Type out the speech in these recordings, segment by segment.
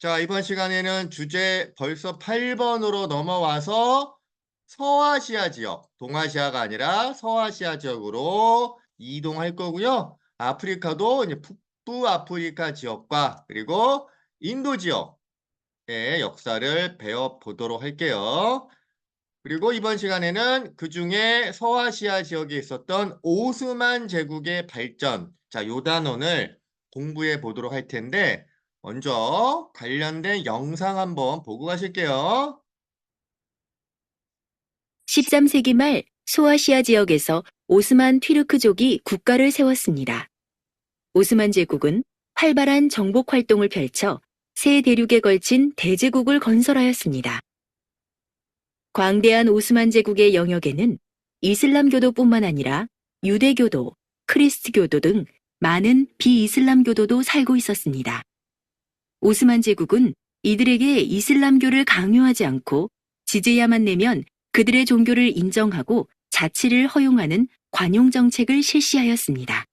자, 이번 시간에는 주제 벌써 8번으로 넘어와서 서아시아 지역, 동아시아가 아니라 서아시아 지역으로 이동할 거고요. 아프리카도 이제 북부 아프리카 지역과 그리고 인도 지역의 역사를 배워보도록 할게요. 그리고 이번 시간에는 그 중에 서아시아 지역에 있었던 오스만 제국의 발전, 자, 요 단원을 공부해 보도록 할 텐데, 먼저 관련된 영상 한번 보고 가실게요. 13세기 말 소아시아 지역에서 오스만 튀르크족이 국가를 세웠습니다. 오스만 제국은 활발한 정복 활동을 펼쳐 세 대륙에 걸친 대제국을 건설하였습니다. 광대한 오스만 제국의 영역에는 이슬람교도뿐만 아니라 유대교도, 크리스트교도 등 많은 비이슬람교도도 살고 있었습니다. 오스만 제국은 이들에게 이슬람교를 강요하지 않고 지제야만 내면 그들의 종교를 인정하고 자치를 허용하는 관용 정책을 실시하였습니다.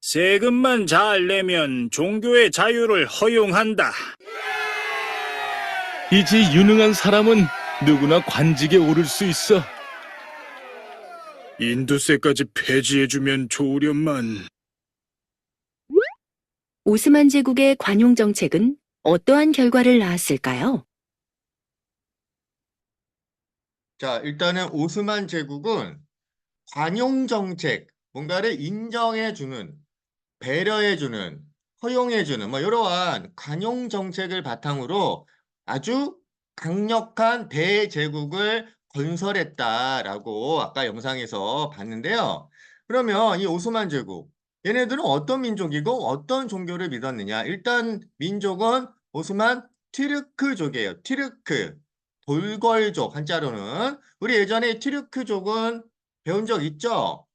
세금만 잘 내면 종교의 자유를 허용한다. 이지 유능한 사람은 누구나 관직에 오를 수 있어. 인두세까지 폐지해주면 좋으련만. 오스만 제국의 관용 정책은 어떠한 결과를 낳았을까요? 자, 일단은 오스만 제국은 관용 정책, 뭔가를 인정해 주는, 배려해 주는, 허용해 주는 뭐 이러한 관용 정책을 바탕으로 아주 강력한 대제국을 건설했다라고 아까 영상에서 봤는데요. 그러면 이 오스만 제국, 얘네들은 어떤 민족이고 어떤 종교를 믿었느냐? 일단 민족은 오스만 튀르크족이에요. 튀르크. 돌궐족 한자로는 우리 예전에 튀르크족은 배운 적 있죠?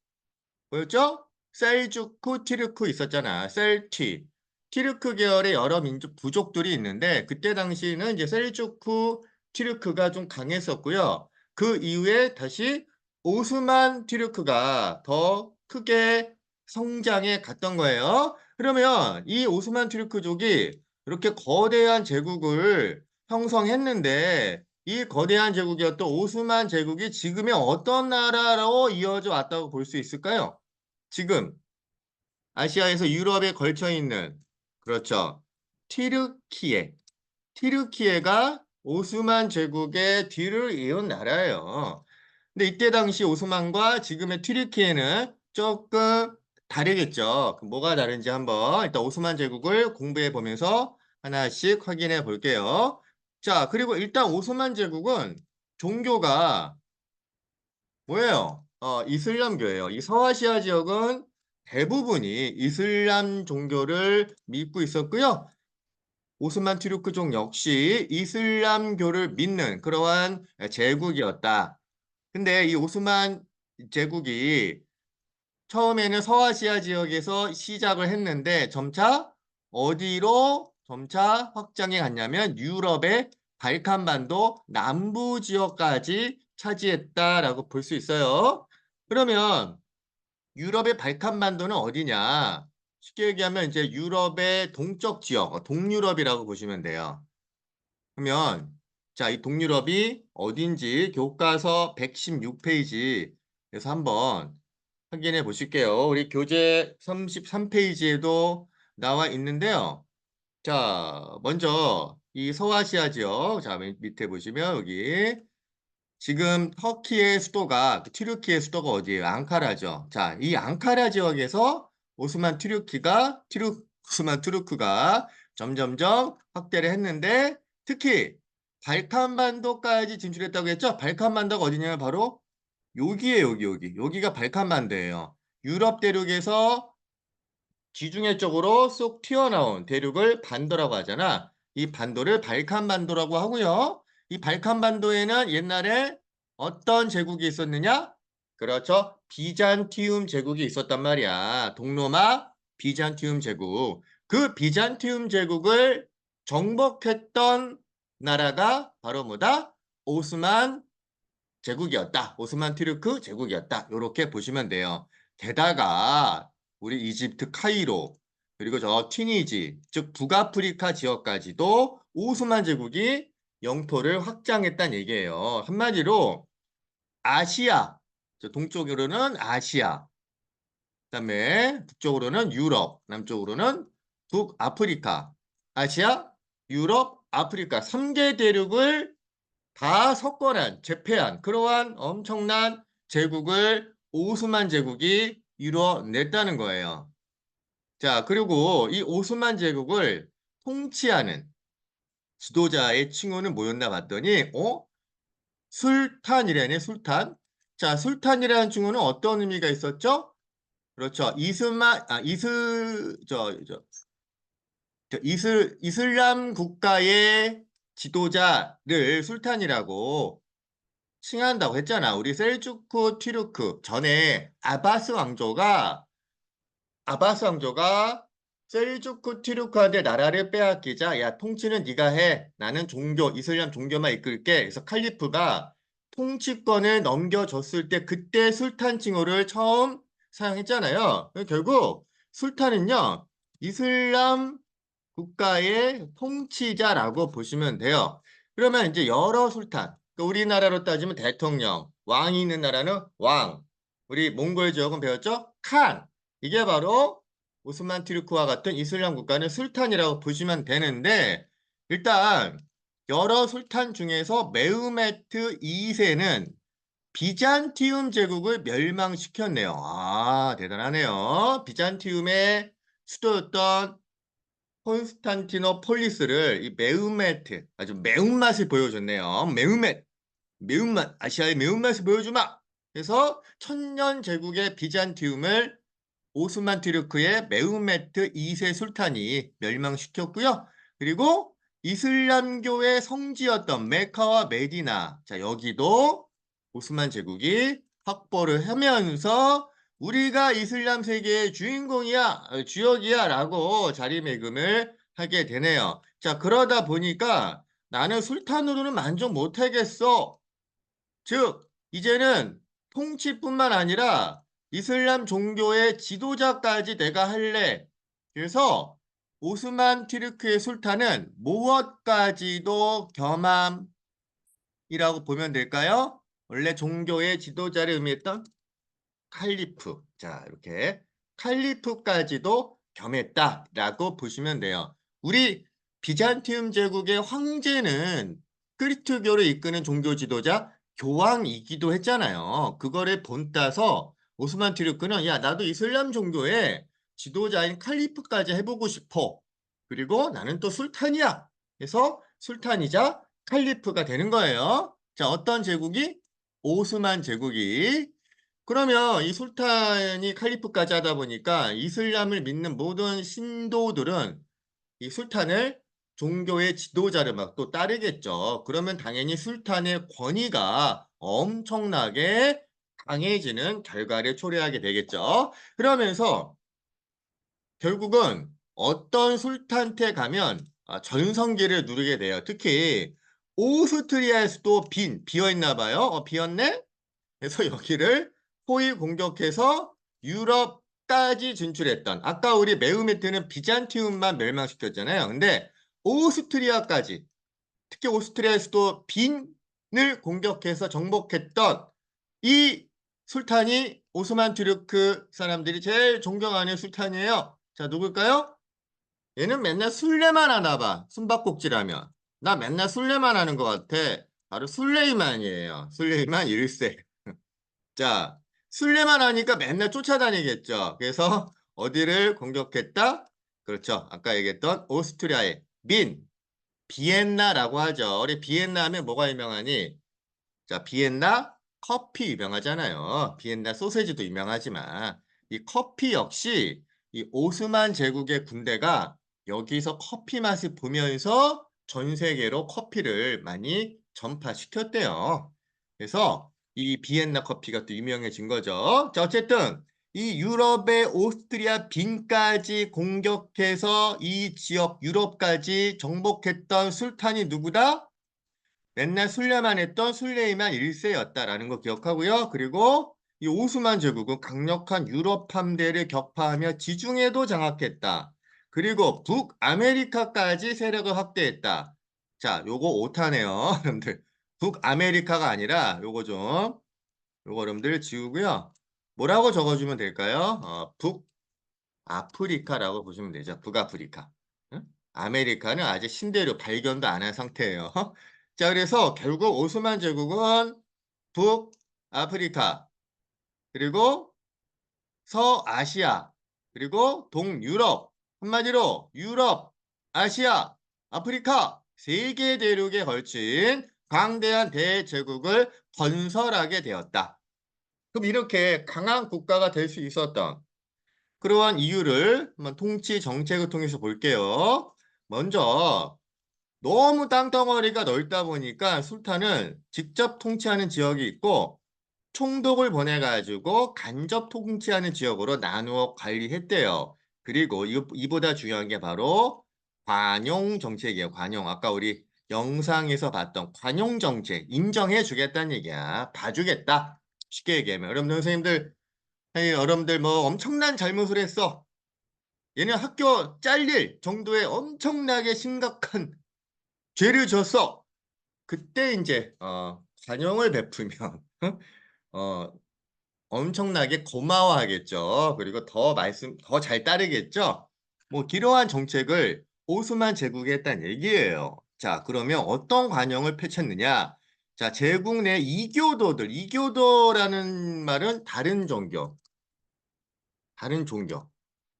뭐였죠? 셀주크, 튀르크 있었잖아. 셀티. 튀르크 계열의 여러 민족 부족들이 있는데 그때 당시는 이제 셀주크, 튀르크가 좀 강했었고요. 그 이후에 다시 오스만 튀르크가 더 크게 성장해 갔던 거예요. 그러면 이 오스만 튀르크족이 이렇게 거대한 제국을 형성했는데 이 거대한 제국이었던 오스만 제국이 지금의 어떤 나라로 이어져 왔다고 볼 수 있을까요? 지금 아시아에서 유럽에 걸쳐 있는 그렇죠. 튀르키예. 튀르키예가 오스만 제국의 뒤를 이은 나라예요. 근데 이때 당시 오스만과 지금의 튀르키예는 조금 다르겠죠. 뭐가 다른지 한번 일단 오스만 제국을 공부해 보면서 하나씩 확인해 볼게요. 자, 그리고 일단 오스만 제국은 종교가 뭐예요? 어, 이슬람교예요. 이 서아시아 지역은 대부분이 이슬람 종교를 믿고 있었고요. 오스만 튀르크족 역시 이슬람교를 믿는 그러한 제국이었다. 근데 이 오스만 제국이 처음에는 서아시아 지역에서 시작을 했는데 점차 어디로 점차 확장해 갔냐면 유럽의 발칸반도 남부 지역까지 차지했다라고 볼 수 있어요. 그러면 유럽의 발칸반도는 어디냐? 쉽게 얘기하면 이제 유럽의 동쪽 지역, 어, 동유럽이라고 보시면 돼요. 그러면 자, 이 동유럽이 어딘지 교과서 116페이지에서 한번 확인해 보실게요. 우리 교재 33페이지에도 나와 있는데요. 자, 먼저 이 서아시아 지역, 자, 밑- 밑에 보시면 여기 지금 터키의 수도가 튀르키의 수도가 어디예요? 앙카라죠. 자, 이 앙카라 지역에서 오스만 튀르키가 튀르 오스만 투르크가 점점점 확대를 했는데 특히 발칸반도까지 진출했다고 했죠? 발칸반도가 어디냐면 바로 여기에요, 여기 여기. 여기가 발칸반도예요. 유럽 대륙에서 지중해 쪽으로 쏙 튀어나온 대륙을 반도라고 하잖아. 이 반도를 발칸반도라고 하고요. 이 발칸반도에는 옛날에 어떤 제국이 있었느냐? 그렇죠. 비잔티움 제국이 있었단 말이야. 동로마 비잔티움 제국. 그 비잔티움 제국을 정복했던 나라가 바로 뭐다? 오스만 제국이었다. 오스만 튀르크 제국이었다. 이렇게 보시면 돼요. 게다가 우리 이집트 카이로 그리고 저 튀니지, 즉 북아프리카 지역까지도 오스만 제국이 영토를 확장했다는 얘기예요. 한마디로 아시아, 저 동쪽으로는 아시아, 그다음에 북쪽으로는 유럽, 남쪽으로는 북아프리카, 아시아, 유럽, 아프리카 3개 대륙을 다 석권한, 제패한 그러한 엄청난 제국을 오스만 제국이 이뤄냈다는 거예요. 자, 그리고 이 오스만 제국을 통치하는 지도자의 칭호는 뭐였나 봤더니, 어? 술탄이라네, 술탄. 자, 술탄이라는 칭호는 어떤 의미가 있었죠? 그렇죠. 이스마, 아, 이스, 저, 저, 저 이슬, 이슬람 국가의 지도자를 술탄이라고 칭한다고 했잖아. 우리 셀주크 튀르크 전에 아바스 왕조가 아바스 왕조가 셀주크 튀르크한테 나라를 빼앗기자 야 통치는 네가 해. 나는 종교 이슬람 종교만 이끌게. 그래서 칼리프가 통치권을 넘겨줬을 때 그때 술탄 칭호를 처음 사용했잖아요. 결국 술탄은요 이슬람 국가의 통치자라고 보시면 돼요. 그러면 이제 여러 술탄, 그러니까 우리나라로 따지면 대통령, 왕이 있는 나라는 왕, 우리 몽골 지역은 배웠죠? 칸. 이게 바로 오스만 투르크와 같은 이슬람 국가는 술탄이라고 보시면 되는데 일단 여러 술탄 중에서 메흐메트 2세는 비잔티움 제국을 멸망시켰네요. 아, 대단하네요. 비잔티움의 수도였던 콘스탄티노폴리스를 이 매운맛 아주 매운맛을 보여줬네요. 매운맛, 매운맛, 아시아의 매운맛을 보여주마. 그래서 천년 제국의 비잔티움을 오스만 투르크의 메흐메트 2세 술탄이 멸망시켰고요. 그리고 이슬람교의 성지였던 메카와 메디나, 자 여기도 오스만 제국이 확보를 하면서 우리가 이슬람 세계의 주인공이야, 어, 주역이야 라고 자리매김을 하게 되네요. 자, 그러다 보니까 나는 술탄으로는 만족 못하겠어. 즉, 이제는 통치뿐만 아니라 이슬람 종교의 지도자까지 내가 할래. 그래서 오스만 튀르크의 술탄은 무엇까지도 겸함이라고 보면 될까요? 원래 종교의 지도자를 의미했던 칼리프. 자, 이렇게 칼리프까지도 겸했다라고 보시면 돼요. 우리 비잔티움 제국의 황제는 크리스트교를 이끄는 종교 지도자 교황이기도 했잖아요. 그거를 본따서 오스만 투르크는 야, 나도 이슬람 종교의 지도자인 칼리프까지 해보고 싶어. 그리고 나는 또 술탄이야. 그래서 술탄이자 칼리프가 되는 거예요. 자, 어떤 제국이? 오스만 제국이 그러면 이 술탄이 칼리프까지 하다 보니까 이슬람을 믿는 모든 신도들은 이 술탄을 종교의 지도자를 막 또 따르겠죠. 그러면 당연히 술탄의 권위가 엄청나게 강해지는 결과를 초래하게 되겠죠. 그러면서 결국은 어떤 술탄한테 가면 아, 전성기를 누리게 돼요. 특히 오스트리아에서도 빈, 비어있나 봐요. 어, 비었네? 그래서 여기를 포위 공격해서 유럽까지 진출했던 아까 우리 메우메트는 비잔티움만 멸망시켰잖아요. 근데 오스트리아까지 특히 오스트리아에서도 빈을 공격해서 정복했던 이 술탄이 오스만 투르크 사람들이 제일 존경하는 술탄이에요. 자, 누굴까요? 얘는 맨날 술래만 하나 봐. 숨바꼭질하면. 나 맨날 술래만 하는 것 같아. 바로 술레이만이에요. 술레이만 1세. 자, 술래만 하니까 맨날 쫓아다니겠죠. 그래서 어디를 공격했다? 그렇죠. 아까 얘기했던 오스트리아의 빈, 비엔나라고 하죠. 우리 비엔나 하면 뭐가 유명하니? 자, 비엔나 커피 유명하잖아요. 비엔나 소세지도 유명하지만 이 커피 역시 이 오스만 제국의 군대가 여기서 커피 맛을 보면서 전 세계로 커피를 많이 전파시켰대요. 그래서 이 비엔나 커피가 또 유명해진 거죠. 자, 어쨌든 이 유럽의 오스트리아 빈까지 공격해서 이 지역 유럽까지 정복했던 술탄이 누구다? 맨날 술래만 했던 술레이만 1세였다라는 거 기억하고요. 그리고 이 오스만 제국은 강력한 유럽 함대를 격파하며 지중해도 장악했다. 그리고 북아메리카까지 세력을 확대했다. 자, 요거 오타네요. 여러분들. 북아메리카가 아니라 요거 좀 요거 여러분들 지우고요. 뭐라고 적어주면 될까요? 어, 북아프리카라고 보시면 되죠. 북아프리카. 응? 아메리카는 아직 신대륙 발견도 안 한 상태예요. 자, 그래서 결국 오스만 제국은 북아프리카 그리고 서아시아 그리고 동유럽 한마디로 유럽, 아시아, 아프리카 세 개 대륙에 걸친 광대한 대제국을 건설하게 되었다. 그럼 이렇게 강한 국가가 될 수 있었던 그러한 이유를 한번 통치 정책을 통해서 볼게요. 먼저 너무 땅덩어리가 넓다 보니까 술탄은 직접 통치하는 지역이 있고 총독을 보내가지고 간접 통치하는 지역으로 나누어 관리했대요. 그리고 이, 이보다 중요한 게 바로 관용 정책이에요. 관용. 아까 우리 영상에서 봤던 관용 정책 인정해 주겠다는 얘기야. 봐주겠다. 쉽게 얘기하면 여러분들 선생님들 아니, 여러분들 뭐 엄청난 잘못을 했어. 얘는 학교 잘릴 정도의 엄청나게 심각한 죄를 졌어. 그때 이제 어, 관용을 베풀면 어, 엄청나게 고마워하겠죠. 그리고 더 말씀 더 잘 따르겠죠. 뭐 기로한 정책을 오스만 제국에 했다는 얘기예요. 자, 그러면 어떤 관용을 펼쳤느냐? 자, 제국 내 이교도들, 이교도라는 말은 다른 종교, 다른 종교.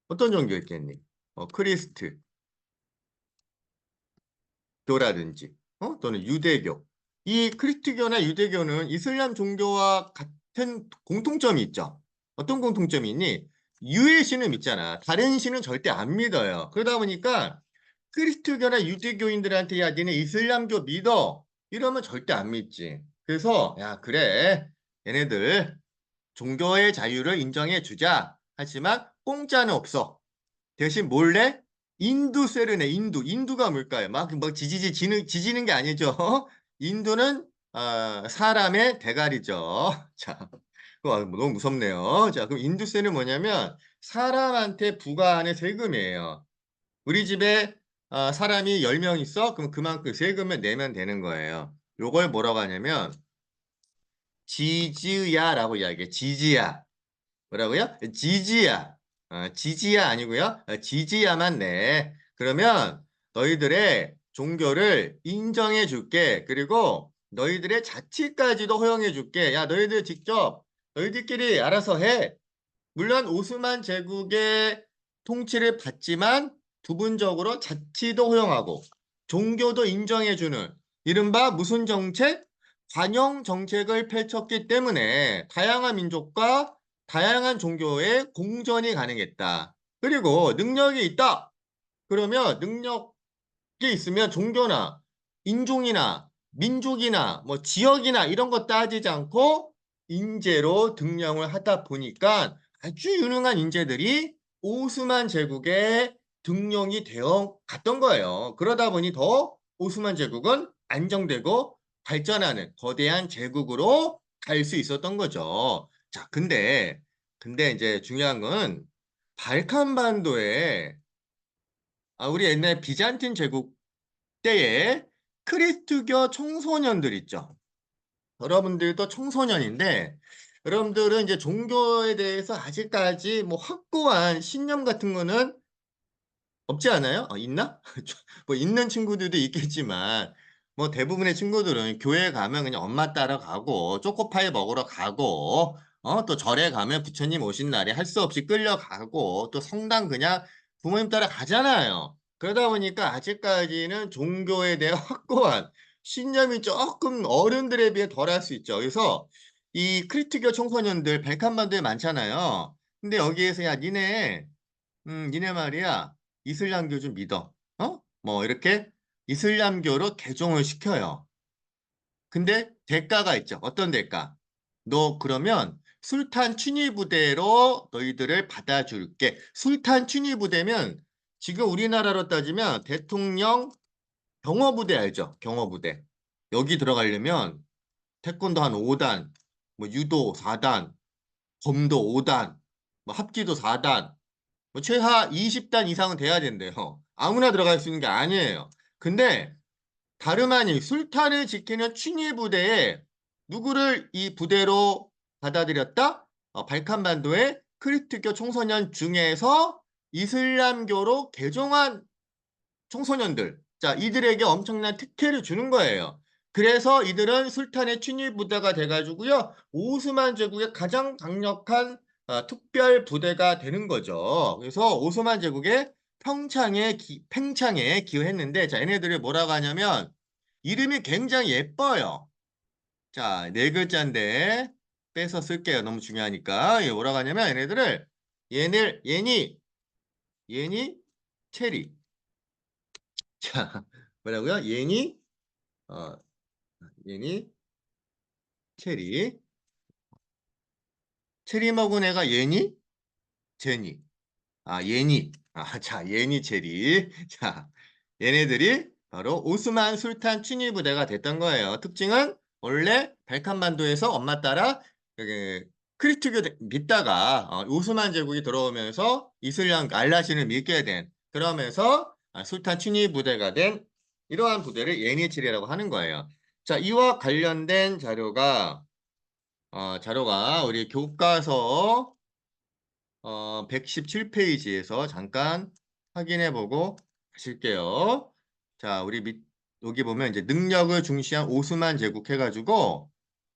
어떤 종교 있겠니? 어, 크리스트, 교라든지, 어? 또는 유대교. 이 크리스트교나 유대교는 이슬람 종교와 같은 공통점이 있죠. 어떤 공통점이 있니? 유의 신을 믿잖아. 다른 신은 절대 안 믿어요. 그러다 보니까 크리스트교나 유대교인들한테 야, 니네 이슬람교 믿어. 이러면 절대 안 믿지. 그래서 야, 그래. 얘네들 종교의 자유를 인정해 주자. 하지만 공짜는 없어. 대신 몰래 인두세를 내. 인두. 인두가 뭘까요? 막, 막 지지지 지는 지지는 게 아니죠. 인두는 어, 사람의 대가리죠. 자, 그거 너무 무섭네요. 자, 그럼 인두세는 뭐냐면 사람한테 부과하는 세금이에요. 우리 집에 어, 사람이 10명 있어? 그럼 그만큼 세금을 내면 되는 거예요. 요걸 뭐라고 하냐면 지지야라고 이야기해. 지지야. 뭐라고요? 지지야. 어, 지지야 아니고요. 어, 지지야만 내. 그러면 너희들의 종교를 인정해 줄게. 그리고 너희들의 자치까지도 허용해 줄게. 야, 너희들 직접 너희들끼리 알아서 해. 물론 오스만 제국의 통치를 받지만 부분적으로 자치도 허용하고 종교도 인정해주는 이른바 무슨 정책? 관용 정책을 펼쳤기 때문에 다양한 민족과 다양한 종교의 공존이 가능했다. 그리고 능력이 있다. 그러면 능력이 있으면 종교나 인종이나 민족이나 뭐 지역이나 이런 거 따지지 않고 인재로 등령을 하다 보니까 아주 유능한 인재들이 오스만 제국에 등용이 되어 갔던 거예요. 그러다 보니 더 오스만 제국은 안정되고 발전하는 거대한 제국으로 갈 수 있었던 거죠. 자, 근데 근데 이제 중요한 건 발칸 반도에 아, 우리 옛날 비잔틴 제국 때에 크리스트교 청소년들 있죠. 여러분들도 청소년인데 여러분들은 이제 종교에 대해서 아직까지 뭐 확고한 신념 같은 거는 없지 않아요? 어, 있나? 뭐 있는 친구들도 있겠지만 뭐 대부분의 친구들은 교회 가면 그냥 엄마 따라 가고 초코파이 먹으러 가고 어, 또 절에 가면 부처님 오신 날에 할 수 없이 끌려가고 또 성당 그냥 부모님 따라 가잖아요. 그러다 보니까 아직까지는 종교에 대한 확고한 신념이 조금 어른들에 비해 덜할 수 있죠. 그래서 이 크리트교 청소년들 발칸반도에 많잖아요. 근데 여기에서 야 니네 음 니네 말이야 이슬람교 좀 믿어. 어? 뭐 이렇게 이슬람교로 개종을 시켜요. 근데 대가가 있죠. 어떤 대가? 너 그러면 술탄 춘위 부대로 너희들을 받아줄게. 술탄 춘위 부대면 지금 우리나라로 따지면 대통령 경호부대 알죠? 경호부대. 여기 들어가려면 태권도 한 5단, 뭐 유도 4단, 검도 5단, 뭐 합기도 4단, 뭐 최하 20단 이상은 돼야 된대요. 아무나 들어갈 수 있는 게 아니에요. 근데 다름 아닌 술탄을 지키는 춘위 부대에 누구를 이 부대로 받아들였다? 어, 발칸반도의 크리트교 청소년 중에서 이슬람교로 개종한 청소년들. 자, 이들에게 엄청난 특혜를 주는 거예요. 그래서 이들은 술탄의 춘위 부대가 돼가지고요. 오스만 제국의 가장 강력한 어, 특별 부대가 되는 거죠. 그래서 오스만 제국의 평창에 기, 팽창에 기여했는데, 자, 얘네들이 뭐라고 하냐면, 이름이 굉장히 예뻐요. 자, 네 글자인데, 빼서 쓸게요. 너무 중요하니까. 얘 뭐라고 하냐면, 얘네들을, 얘네, 얘니, 얘니, 체리. 자, 뭐라고요? 얘니, 어, 얘니, 체리. 체리 먹은 애가 얘니? 제니. 아, 얘니. 아, 자, 얘니 체리. 자, 얘네들이 바로 오스만 술탄 춘위 부대가 됐던 거예요. 특징은 원래 발칸반도에서 엄마 따라 그 크리트교 대- 믿다가 어, 오스만 제국이 들어오면서 이슬람 알라신을 믿게 된 그러면서 아, 술탄 춘위 부대가 된 이러한 부대를 예니칠이라고 하는 거예요. 자, 이와 관련된 자료가 어, 자료가 우리 교과서 어, 117페이지에서 잠깐 확인해 보고 가실게요. 자, 우리 밑, 여기 보면 이제 능력을 중시한 오스만 제국 해가지고,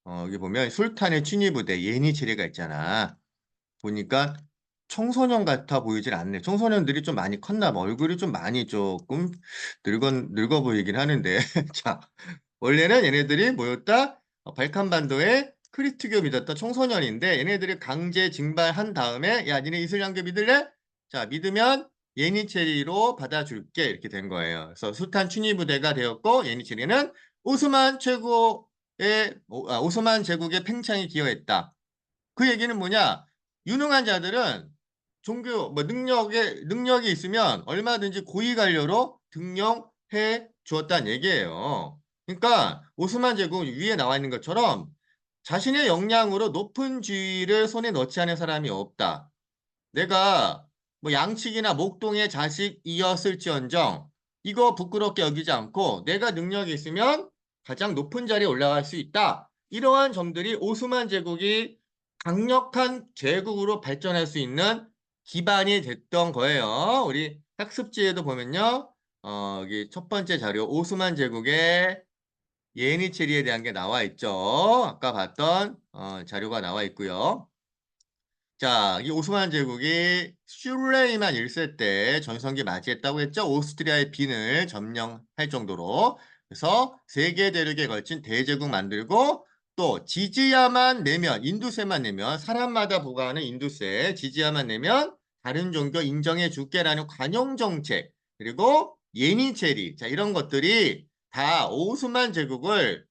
어, 여기 보면 술탄의 친위부대 예니 체리가 있잖아. 보니까 청소년 같아 보이질 않네. 청소년들이 좀 많이 컸나 봐. 얼굴이 좀 많이 조금 늙어, 늙어 보이긴 하는데. 자, 원래는 얘네들이 뭐였다? 어, 발칸반도의 크리트교 믿었던 청소년인데 얘네들이 강제 징발한 다음에 야 니네 이슬람교 믿을래? 자 믿으면 예니체리로 받아줄게 이렇게 된 거예요. 그래서 sultan 춘위 부대가 되었고 예니체리는 오스만 최고의 오, 아, 오스만 제국의 팽창에 기여했다. 그 얘기는 뭐냐? 유능한 자들은 종교 뭐 능력에 능력이 있으면 얼마든지 고위 관료로 등용해 주었다는 얘기예요. 그러니까 오스만 제국 위에 나와 있는 것처럼 자신의 역량으로 높은 지위를 손에 넣지 않은 사람이 없다. 내가 뭐 양측이나 목동의 자식이었을지언정 이거 부끄럽게 여기지 않고 내가 능력이 있으면 가장 높은 자리에 올라갈 수 있다. 이러한 점들이 오스만 제국이 강력한 제국으로 발전할 수 있는 기반이 됐던 거예요. 우리 학습지에도 보면요. 어, 여기 첫 번째 자료 오스만 제국의 예니체리에 대한 게 나와 있죠. 아까 봤던 어, 자료가 나와 있고요. 자, 이 오스만 제국이 슐레이만 1세 때 전성기 맞이했다고 했죠. 오스트리아의 빈을 점령할 정도로. 그래서 세계 대륙에 걸친 대제국 만들고 또 지지야만 내면 인두세만 내면 사람마다 부과하는 인두세 지지야만 내면 다른 종교 인정해 줄게라는 관용 정책 그리고 예니체리 자 이런 것들이 다 오스만 제국을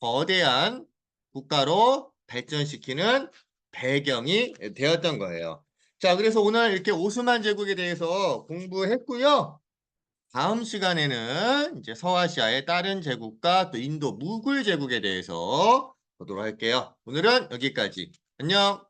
거대한 국가로 발전시키는 배경이 되었던 거예요. 자, 그래서 오늘 이렇게 오스만 제국에 대해서 공부했고요. 다음 시간에는 이제 서아시아의 다른 제국과 또 인도 무굴 제국에 대해서 보도록 할게요. 오늘은 여기까지. 안녕.